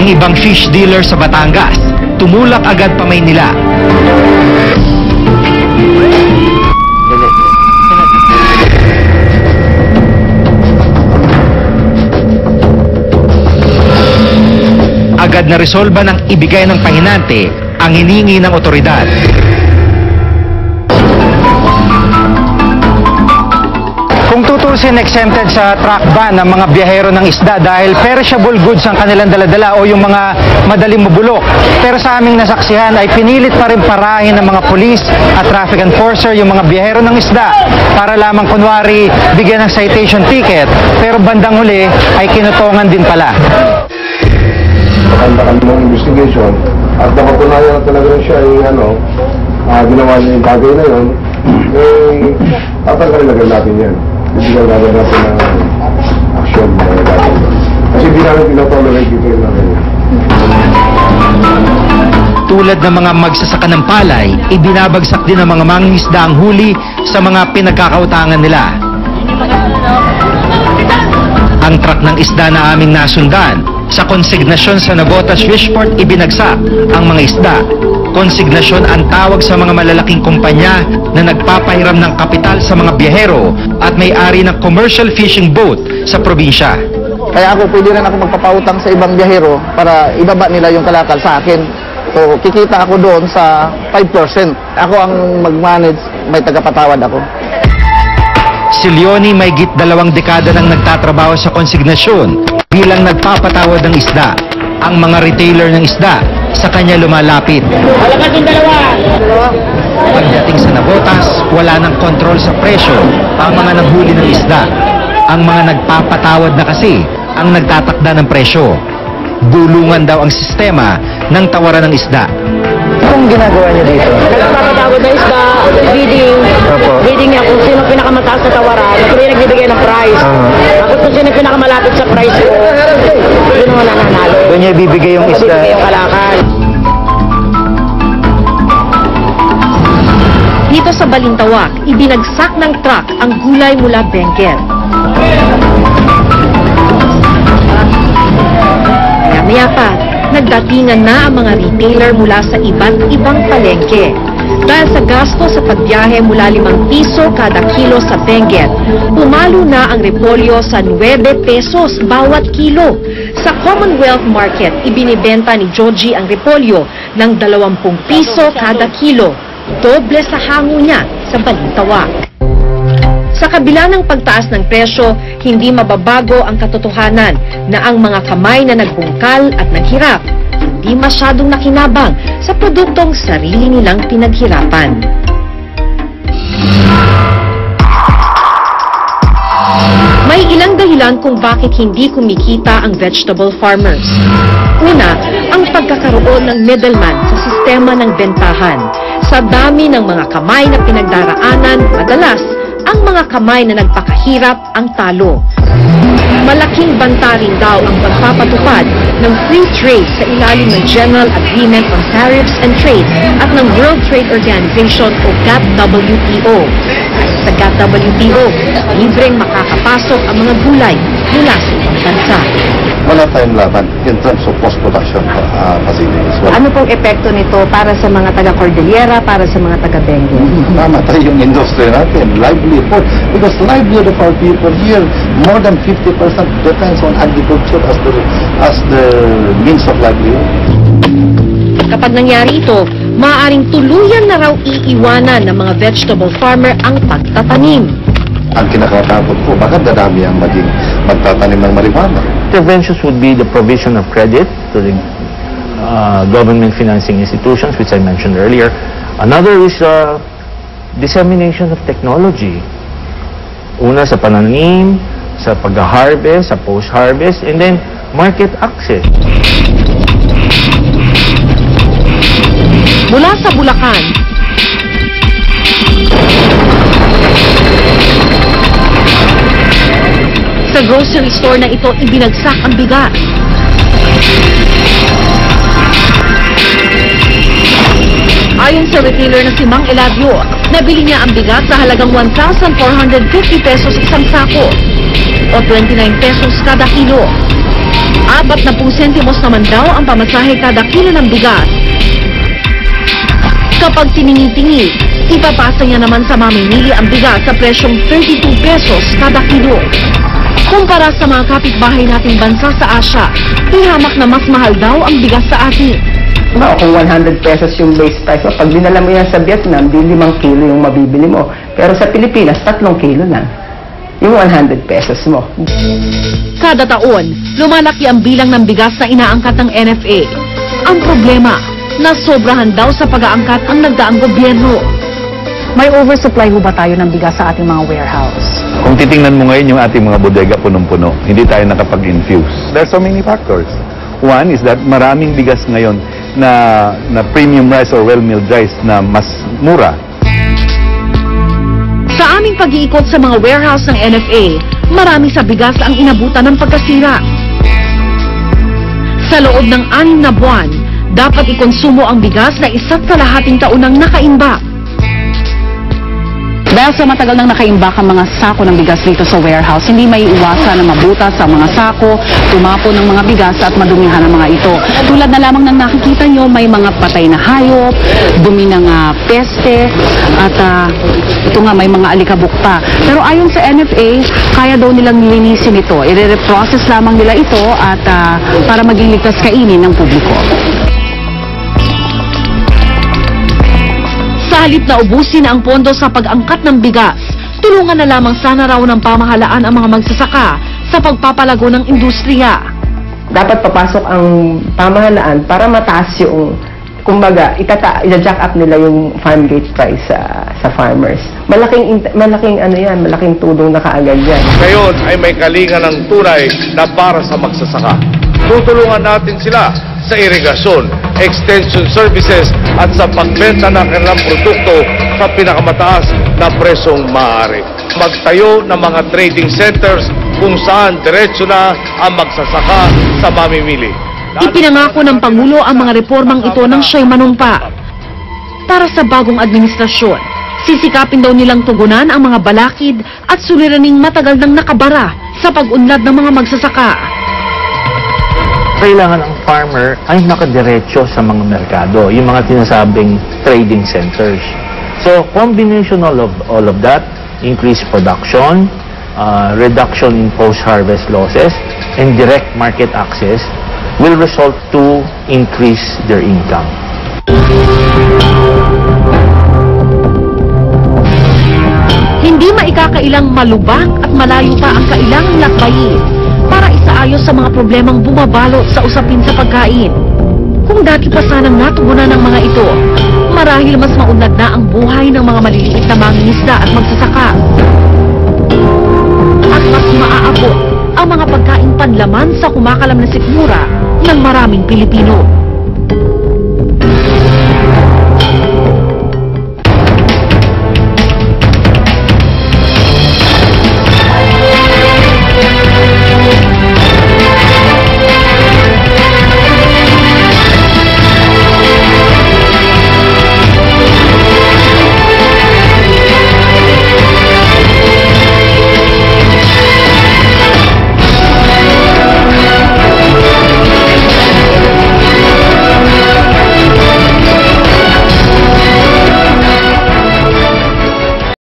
Ang ibang fish dealer sa Batangas, tumulak agad pa Maynila. Agad na resolba ng ibigay ng pahinante ang hiningi ng otoridad. Kung tutusin exempted sa truck ban ng mga biyahero ng isda dahil perishable goods ang kanilang daladala o yung mga madaling mabulok. Pero sa aming nasaksihan ay pinilit pa rin parahin ng mga polis at traffic enforcer yung mga biyahero ng isda para lamang kunwari bigyan ng citation ticket pero bandang huli ay kinutongan din pala. maganda kami ng investigation at napatunayan na talaga siya ay ano, ah, ginawa niya yung bagay na yun, eh, tatanggalin natin yan. Bibigyan agad natin ng action na natin. Kasi hindi namin pinatolerate dito yung natin. Tulad ng mga magsasaka ng palay, ibinabagsak din ng mga mangingisda ang huli sa mga pinagkakautangan nila. Ang truck ng isda na aming nasundan, sa konsignasyon sa Nagotas Fishport ibinagsak ang mga isda. Konsignasyon ang tawag sa mga malalaking kumpanya na nagpapahiram ng kapital sa mga biyahero at may-ari ng commercial fishing boat sa probinsya. Kaya ako pwede rin ako magpapautang sa ibang biyahero para ibaba nila yung kalakal sa akin. So, kikita ako doon sa 5%. Ako ang mag-manage, may tagapatawad ako. Si Leonie may git dalawang dekada nang nagtatrabaho sa konsignasyon bilang nagpapatawad ng isda. Ang mga retailer ng isda sa kanya lumalapit. Pagdating sa Nabotas, wala nang kontrol sa presyo ang mga naghuli ng isda. Ang mga nagpapatawad na kasi ang nagtatakda ng presyo. Dulungan daw ang sistema ng tawaran ng isda. Anong ginagawa niyo dito? Nagpapatawad na isda, bidding, Opo. bidding niya kung sino pinakamataas na tawaran, ako rin nagbibigay ng price. Tapos kung sino pinakamalapit sa price ko, yun ang nananalo. Doon niya ibibigay yung isda. bibigay yung kalakal. Dito sa Balintawak, ibinagsak ng truck ang gulay mula Benguet. Maya-maya pa, nagdatingan na ang mga retailer mula sa iba't ibang palengke. Dahil sa gasto sa pagbiyahe mula 5 piso kada kilo sa Benguet, pumalo na ang repolyo sa 9 pesos bawat kilo. Sa Commonwealth Market, ibinibenta ni Joji ang repolyo ng 20 piso kada kilo. Doble sa hango niya sa Balintawak. Sa kabila ng pagtaas ng presyo, hindi mababago ang katotohanan na ang mga kamay na nagbungkal at naghirap, hindi masyadong nakinabang sa produktong sarili nilang pinaghirapan. May ilang dahilan kung bakit hindi kumikita ang vegetable farmers. Una, ang pagkakaroon ng middleman sa sistema ng bentahan. Sa dami ng mga kamay na pinagdaraanan, madalas, ang mga kamay na nagpakahirap ang talo. Malaking banta rin daw ang pagpapatupad ng free trade sa ilalim ng General Agreement on Tariffs and Trade at ng World Trade Organization o GATT-WTO. Sa GATT-WTO, libreng makakapasok ang mga gulay mula sa ibang bansa. Wala tayong laban in terms of post-production uh, facilities. Ano pong epekto nito para sa mga taga-Cordillera, para sa mga taga-Bengue? Mamatay yung industry natin, livelihood. Because livelihood of our people here, more than 50% depends on agriculture as the, as the means of livelihood. Kapag nangyari ito, maaaring tuluyan na raw iiwanan ng mga vegetable farmer ang pagtatanim. Ang kinakatakot ko, baka dadami ang maging magtatanim ng marijuana. Interventions would be the provision of credit to the uh, government financing institutions, which I mentioned earlier. Another is uh, dissemination of technology. Una sa pananim, sa pag-harvest, sa post-harvest, and then market access. Mula sa Bulacan, sa grocery store na ito ibinagsak ang bigas. Ayon sa retailer na si Mang Eladio, nabili niya ang bigas sa halagang 1,450 pesos isang sako o 29 pesos kada kilo. Apat na pung sentimos naman daw ang pamasahe kada kilo ng bigas. Kapag tiningi-tingi, ipapasa niya naman sa mamimili ang bigas sa presyong 32 pesos kada kilo. Kumpara sa mga kapitbahay nating bansa sa Asya, ihamak na mas mahal daw ang bigas sa atin. Diba, kung 100 pesos yung base price mo, pag dinala mo yan sa Vietnam, di 5 kilo yung mabibili mo. Pero sa Pilipinas, 3 kilo lang. Yung 100 pesos mo. Kada taon, lumalaki ang bilang ng bigas na inaangkat ng NFA. Ang problema, nasobrahan daw sa pag-aangkat ang nagdaang gobyerno. May oversupply ho ba tayo ng bigas sa ating mga warehouse? Kung titingnan mo ngayon yung ating mga bodega punong-puno, hindi tayo nakapag-infuse. There are so many factors. One is that maraming bigas ngayon na, na premium rice or well-milled rice na mas mura. Sa aming pag-iikot sa mga warehouse ng NFA, marami sa bigas ang inabutan ng pagkasira. Sa loob ng anim na buwan, dapat ikonsumo ang bigas na isa't kalahating taon ng nakaimbak. Dahil sa matagal nang nakaimbak ang mga sako ng bigas dito sa warehouse, hindi may iwasan na mabutas ang mga sako, tumapo ng mga bigas at madumihan ang mga ito. Tulad na lamang ng nakikita nyo, may mga patay na hayop, dumi ng ah, peste, at ah, ito nga may mga alikabok pa. Pero ayon sa NFA, kaya daw nilang linisin ito. I-reprocess lamang nila ito at ah, para maging ligtas kainin ng publiko. Sa halip na ubusin ang pondo sa pag-angkat ng bigas, tulungan na lamang sana raw ng pamahalaan ang mga magsasaka sa pagpapalago ng industriya. Dapat papasok ang pamahalaan para mataas yung kumbaga, itata, jack up nila yung farm gate price sa sa farmers. Malaking malaking ano yan, malaking tulong na kaagad yan. Ngayon ay may kalinga ng tunay na para sa magsasaka. Tutulungan natin sila sa irigasyon, extension services at sa pagbenta ng kanilang produkto sa pinakamataas na presyong maaari. Magtayo ng mga trading centers kung saan diretso na ang magsasaka sa mamimili. Ipinangako ng Pangulo ang mga reformang ito nang siya'y manumpa. Para sa bagong administrasyon, sisikapin daw nilang tugunan ang mga balakid at suliraning matagal nang nakabara sa pag-unlad ng mga magsasaka. Kailangan ang farmer ay nakadiretso sa mga merkado, yung mga tinasabing trading centers. So, combination all of, all of that, increased production, uh, reduction in post-harvest losses, and direct market access will result to increase their income. Hindi maikakailang malubak at malayo pa ang kailangang lakbayin isaayos sa mga problemang bumabalot sa usapin sa pagkain. Kung dati pa sanang natugunan ng mga ito, marahil mas maunlad na ang buhay ng mga maliliit na mangingisda at magsasaka. At mas maaabot ang mga pagkain panlaman sa kumakalam na sikmura ng maraming Pilipino.